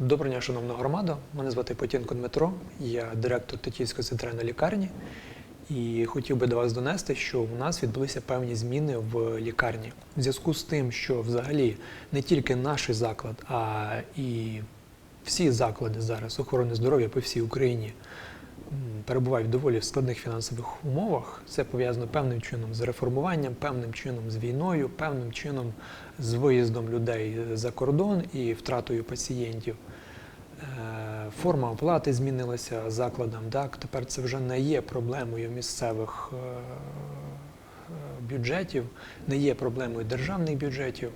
Доброго дня, шановна громада. Мене звати Потінко Дмитро, я директор Тетіївської центральної лікарні. І хотів би до вас донести, що у нас відбулися певні зміни в лікарні. В зв'язку з тим, що взагалі не тільки наш заклад, а і всі заклади зараз охорони здоров'я по всій Україні перебувають в доволі складних фінансових умовах. Це пов'язано певним чином з реформуванням, певним чином з війною, певним чином з виїздом людей за кордон і втратою пацієнтів. Е, Форма оплати змінилася закладам. Так? Тепер це вже не є проблемою місцевих е, е, бюджетів, не є проблемою державних бюджетів.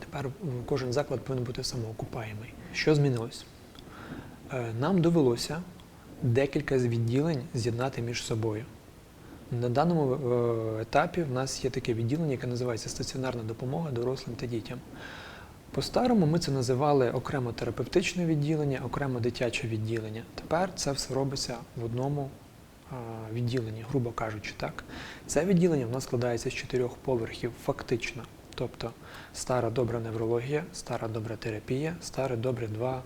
Тепер кожен заклад повинен бути самоокупаємий. Що змінилось? Нам довелося декілька відділень з'єднати між собою. На даному е, етапі в нас є таке відділення, яке називається стаціонарна допомога дорослим та дітям. По-старому ми це називали окремо терапевтичне відділення, окремо дитяче відділення. Тепер це все робиться в одному відділенні, грубо кажучи. Так? Це відділення в нас складається з чотирьох поверхів, фактично. Тобто стара добра неврологія, стара добра терапія, старе добре два,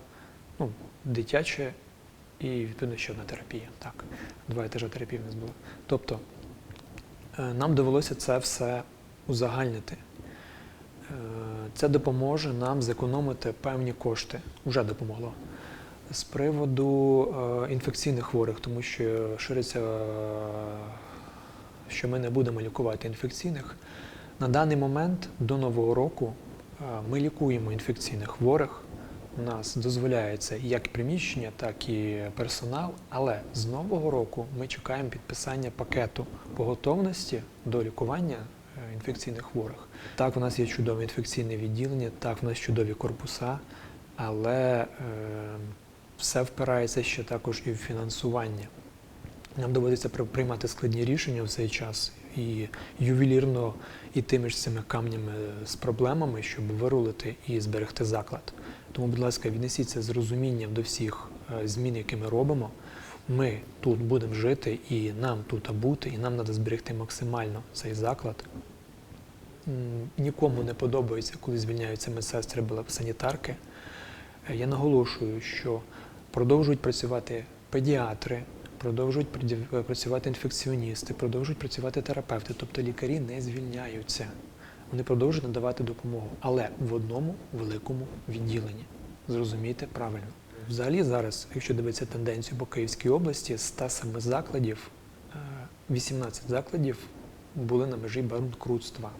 ну, дитяче і відповідно ще одна терапія. Так, два етажа терапії в нас було. Тобто е, нам довелося це все узагальнити. Е, Це допоможе нам зекономити певні кошти. Уже допомогло. З приводу е, інфекційних хворих, тому що шириться, що ми не будемо лікувати інфекційних. На даний момент до Нового року ми лікуємо інфекційних хворих. У нас дозволяється як приміщення, так і персонал. Але з нового року ми чекаємо підписання пакету по готовності до лікування е, інфекційних хворих. Так, у нас є чудове інфекційне відділення, так, у нас чудові корпуса, але е, все впирається ще також і в фінансування. Нам доводиться приймати складні рішення в цей час і ювелірно йти між цими камнями з проблемами, щоб вирулити і зберегти заклад. Тому, будь ласка, віднесіться з розумінням до всіх е, змін, які ми робимо. Ми тут будемо жити, і нам тут бути, і нам треба зберегти максимально цей заклад. Нікому не подобається, коли звільняються медсестри санітарки. Е, Я наголошую, що продовжують працювати педіатри, продовжують е, працювати інфекціоністи, продовжують працювати терапевти, тобто лікарі не звільняються. Вони продовжують надавати допомогу, але в одному великому відділенні. Зрозумійте правильно. Взагалі зараз, якщо дивитися тенденцію по Київській області, з 107 закладів, е, 18 закладів були на межі банкрутства.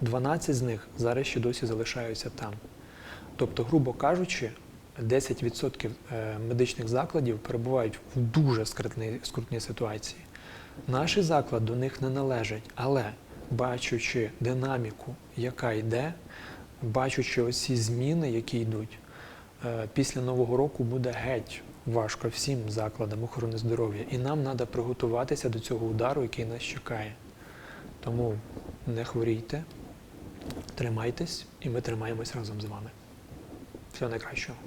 12 з них зараз ще досі залишаються там. Тобто, грубо кажучи, 10% е, медичних закладів перебувають в дуже скрутній, ситуації. Наші заклад до них не належать, але бачучи динаміку, яка йде, бачучи оці зміни, які йдуть, е, після Нового року буде геть важко всім закладам охорони здоров'я. І нам треба приготуватися до цього удару, який нас чекає. Тому не хворійте, тримайтесь, і ми тримаємось разом з вами. Всього найкращого.